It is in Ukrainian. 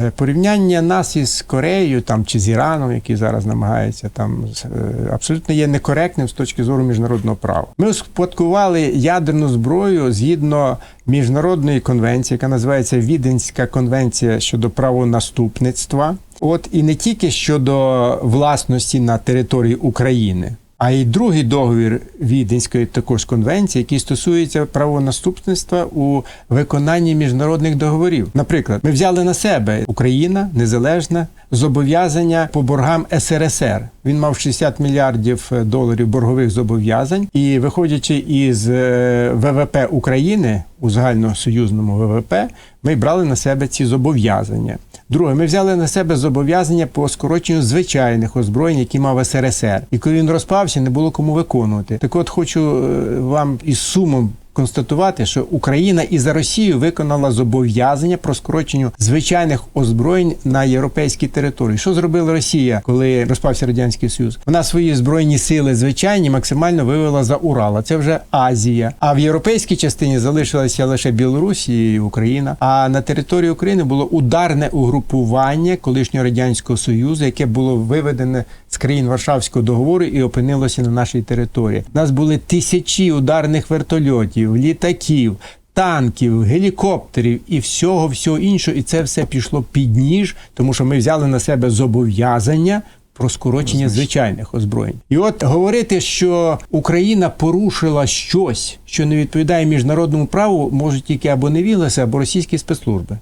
Е, Порівняння нас із Кореєю там, чи з Іраном, який зараз намагається, там, е, абсолютно є некоректним з точки зору міжнародного права. Ми успадкували ядерну зброю згідно міжнародної конвенції, яка називається Віденська конвенція щодо правонаступництва. От і не тільки щодо власності на території України. А й другий договір Віденської також конвенції, який стосується правонаступництва у виконанні міжнародних договорів. Наприклад, ми взяли на себе Україна незалежна зобов'язання по боргам СРСР. Він мав 60 мільярдів доларів боргових зобов'язань, і виходячи із е, ВВП України у загальносоюзному ВВП, ми брали на себе ці зобов'язання. Друге, ми взяли на себе зобов'язання по скороченню звичайних озброєнь, які мав СРСР. І коли він розпався, не було кому виконувати. Так от хочу е, вам із сумом. Констатувати, що Україна і за Росію виконала зобов'язання про скороченню звичайних озброєнь на європейській території. Що зробила Росія, коли розпався радянський Союз? Вона свої збройні сили звичайні максимально вивела за Урал. А Це вже Азія. А в європейській частині залишилася лише Білорусь і Україна. А на території України було ударне угрупування колишнього радянського союзу, яке було виведене з країн Варшавського договору і опинилося на нашій території. У нас були тисячі ударних вертольотів, літаків. Танків, гелікоптерів і всього всього іншого, і це все пішло під ніж, тому що ми взяли на себе зобов'язання про скорочення звичайних озброєнь. І от говорити, що Україна порушила щось, що не відповідає міжнародному праву, можуть тільки або невігласи, або російські спецслужби.